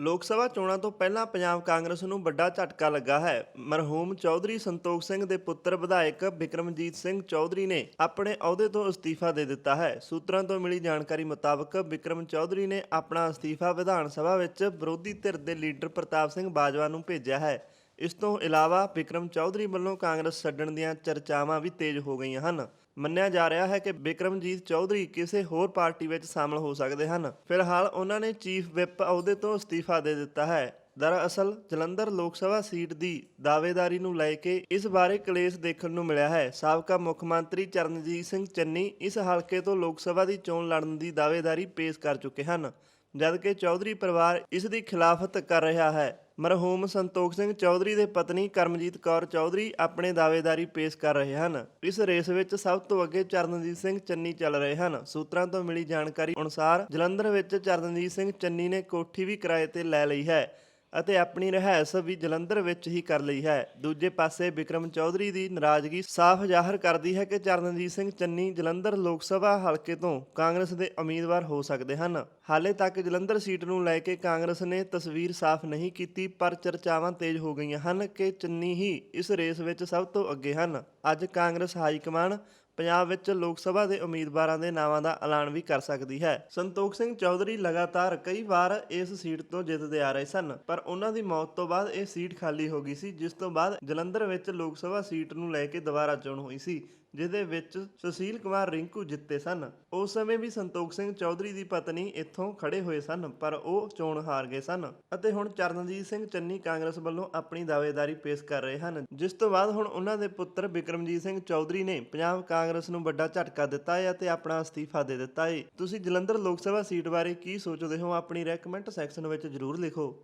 ਲੋਕ ਸਭਾ ਚੋਣਾਂ ਤੋਂ ਪਹਿਲਾਂ ਪੰਜਾਬ ਕਾਂਗਰਸ ਨੂੰ ਵੱਡਾ ਝਟਕਾ ਲੱਗਾ ਹੈ। ਮਰਹੂਮ ਚੌਧਰੀ ਸੰਤੋਖ ਸਿੰਘ ਦੇ ਪੁੱਤਰ ਵਿਧਾਇਕ ਬਿਕਰਮਜੀਤ ਸਿੰਘ ਚੌਧਰੀ ਨੇ ਆਪਣੇ ਅਹੁਦੇ ਤੋਂ ਅਸਤੀਫਾ ਦੇ ਦਿੱਤਾ ਹੈ। ਸੂਤਰਾਂ ਤੋਂ ਮਿਲੀ ਜਾਣਕਾਰੀ ਮੁਤਾਬਕ ਬਿਕਰਮ ਚੌਧਰੀ ਨੇ ਆਪਣਾ ਅਸਤੀਫਾ ਵਿਧਾਨ ਸਭਾ ਵਿੱਚ ਵਿਰੋਧੀ ਧਿਰ ਦੇ ਲੀਡਰ ਪ੍ਰਤਾਪ ਸਿੰਘ ਬਾਜਵਾ ਨੂੰ ਭੇਜਿਆ ਹੈ। ਇਸ ਤੋਂ ਇਲਾਵਾ ਬਿਕਰਮ ਚੌਧਰੀ ਵੱਲੋਂ ਕਾਂਗਰਸ ਛੱਡਣ ਦੀਆਂ ਚਰਚਾਵਾਂ ਵੀ ਤੇਜ਼ ਹੋ ਗਈਆਂ ਹਨ। ਮੰਨਿਆ ਜਾ ਰਿਹਾ ਹੈ ਕਿ ਬਿਕਰਮਜੀਤ ਚੌਧਰੀ ਕਿਸੇ ਹੋਰ ਪਾਰਟੀ ਵਿੱਚ ਸ਼ਾਮਲ ਹੋ ਸਕਦੇ ਹਨ। ਫਿਲਹਾਲ ਉਹਨਾਂ ਨੇ ਚੀਫ ਵਿਪ ਅਹੁਦੇ ਤੋਂ ਅਸਤੀਫਾ ਦੇ ਦਿੱਤਾ ਹੈ। ਦਰਅਸਲ, ਜਲੰਧਰ ਲੋਕ ਸਭਾ ਸੀਟ ਦੀ ਦਾਅਵੇਦਾਰੀ ਨੂੰ ਲੈ ਕੇ ਇਸ ਬਾਰੇ ਕਲੇਸ਼ ਦੇਖਣ ਨੂੰ ਮਿਲਿਆ ਹੈ। ਸਾਬਕਾ ਮੁੱਖ ਮੰਤਰੀ ਚਰਨਜੀਤ ਸਿੰਘ ਚੰਨੀ ਇਸ ਹਲਕੇ ਤੋਂ ਲੋਕ ਸਭਾ ਦੀ ਚੋਣ ਲੜਨ ਦੀ ਦਾਅਵੇਦਾਰੀ ਪੇਸ਼ ਕਰ ਚੁੱਕੇ ਹਨ, ਜਦਕਿ ਚੌਧਰੀ ਪਰਿਵਾਰ ਇਸ ਦੀ ਖਿਲਾਫਤ ਕਰ ਰਿਹਾ ਹੈ। ਮਰਹੂਮ ਸੰਤੋਖ ਸਿੰਘ ਚੌਧਰੀ ਦੇ ਪਤਨੀ ਕਰਮਜੀਤ ਕੌਰ ਚੌਧਰੀ ਆਪਣੇ ਦਾਅਵੇਦਾਰੀ ਪੇਸ਼ ਕਰ ਰਹੇ ਹਨ। ਇਸ ਰੇਸ ਵਿੱਚ ਸਭ ਤੋਂ ਅੱਗੇ ਚਰਨਜੀਤ ਸਿੰਘ ਚੰਨੀ ਚੱਲ ਰਹੇ ਹਨ। ਸੂਤਰਾਂ ਤੋਂ ਮਿਲੀ ਜਾਣਕਾਰੀ ਅਨੁਸਾਰ ਜਲੰਧਰ ਵਿੱਚ ਚਰਨਜੀਤ ਸਿੰਘ ਚੰਨੀ ਨੇ ਕੋਠੀ ਵੀ ਕਿਰਾਏ ਤੇ ਲੈ ਲਈ ਹੈ। ਅਤੇ ਆਪਣੀ ਰਹਿائش ਵੀ ਜਲੰਧਰ ਵਿੱਚ ਹੀ ਕਰ ਲਈ ਹੈ। ਦੂਜੇ ਪਾਸੇ ਵਿਕਰਮ ਚੌਧਰੀ ਦੀ ਨਾਰਾਜ਼ਗੀ ਸਾਫ਼ ਜ਼ਾਹਰ ਕਰਦੀ ਹੈ ਕਿ ਚਰਨਜੀਤ ਸਿੰਘ ਚੰਨੀ ਜਲੰਧਰ ਲੋਕ ਸਭਾ ਹਲਕੇ ਤੋਂ ਕਾਂਗਰਸ ਦੇ ਉਮੀਦਵਾਰ ਹੋ ਸਕਦੇ ਹਨ। ਹਾਲੇ ਤੱਕ ਜਲੰਧਰ ਸੀਟ ਨੂੰ ਲੈ ਕੇ ਕਾਂਗਰਸ ਨੇ ਤਸਵੀਰ ਸਾਫ਼ ਨਹੀਂ ਕੀਤੀ, ਪਰ ਚਰਚਾਵਾਂ ਤੇਜ਼ ਹੋ ਗਈਆਂ ਹਨ ਕਿ ਚੰਨੀ ਹੀ ਇਸ ਰੇਸ ਵਿੱਚ ਸਭ ਤੋਂ ਅੱਗੇ ਹਨ। ਅੱਜ ਕਾਂਗਰਸ ਹਾਈ ਕਮਾਨ ਪੰਜਾਬ ਵਿੱਚ ਲੋਕ ਸਭਾ ਦੇ ਉਮੀਦਵਾਰਾਂ ਦੇ ਨਾਵਾਂ ਦਾ ਐਲਾਨ ਵੀ ਕਰ ਸਕਦੀ ਹੈ। ਸੰਤੋਖ ਸਿੰਘ ਚੌਧਰੀ ਲਗਾਤਾਰ ਕਈ ਵਾਰ ਇਸ ਸੀਟ ਤੋਂ ਜਿੱਤਦੇ ਆ ਰਹੇ ਸਨ, ਪਰ ਉਹਨਾਂ ਦੀ ਮੌਤ ਤੋਂ ਬਾਅਦ ਇਹ ਸੀਟ ਖਾਲੀ ਹੋ ਗਈ ਸੀ, ਜਿਸ ਤੋਂ ਬਾਅਦ ਜਲੰਧਰ ਵਿੱਚ ਲੋਕ ਸਭਾ ਸੀਟ ਨੂੰ ਲੈ ਕੇ ਦੁਬਾਰਾ ਚੋਣ ਹੋਈ ਸੀ। ਜਿਹਦੇ ਵਿੱਚ ਸੁਸ਼ੀਲ ਕੁਮਾਰ ਰਿੰਕੂ ਜਿੱਤੇ ਸਨ। ਉਸ ਸਮੇਂ ਵੀ ਸੰਤੋਖ ਸਿੰਘ ਚੌਧਰੀ ਦੀ ਪਤਨੀ ਇੱਥੋਂ ਖੜੇ ਹੋਏ ਸਨ, ਪਰ ਉਹ ਚੋਣ ਹਾਰ ਗਏ ਸਨ ਅਤੇ ਹੁਣ ਚਰਨਜੀਤ ਸਿੰਘ ਚੰਨੀ ਕਾਂਗਰਸ ਵੱਲੋਂ ਆਪਣੀ ਦਾਅਵੇਦਾਰੀ ਪੇਸ਼ ਕਰ ਰਹੇ ਹਨ। ਜਿਸ ਤੋਂ ਬਾਅਦ ਹੁਣ ਉਹਨਾਂ ਦੇ ਪੁੱਤਰ ਬਿਕਰਮਜੀਤ ਸਿੰਘ ਚੌਧਰੀ ਨੇ ਪੰਜਾਬ ਕਾਂਗਰਸ ਨੂੰ ਵੱਡਾ ਝਟਕਾ ਦਿੱਤਾ ਹੈ ਅਤੇ ਆਪਣਾ ਅਸਤੀਫਾ ਦੇ ਦਿੱਤਾ ਹੈ। ਤੁਸੀਂ ਜਲੰਧਰ ਲੋਕ ਸਭਾ ਸੀਟ ਬਾਰੇ ਕੀ ਸੋਚਦੇ ਹੋ? ਆਪਣੀ ਰਾਏ ਸੈਕਸ਼ਨ ਵਿੱਚ ਜ਼ਰੂਰ ਲਿਖੋ।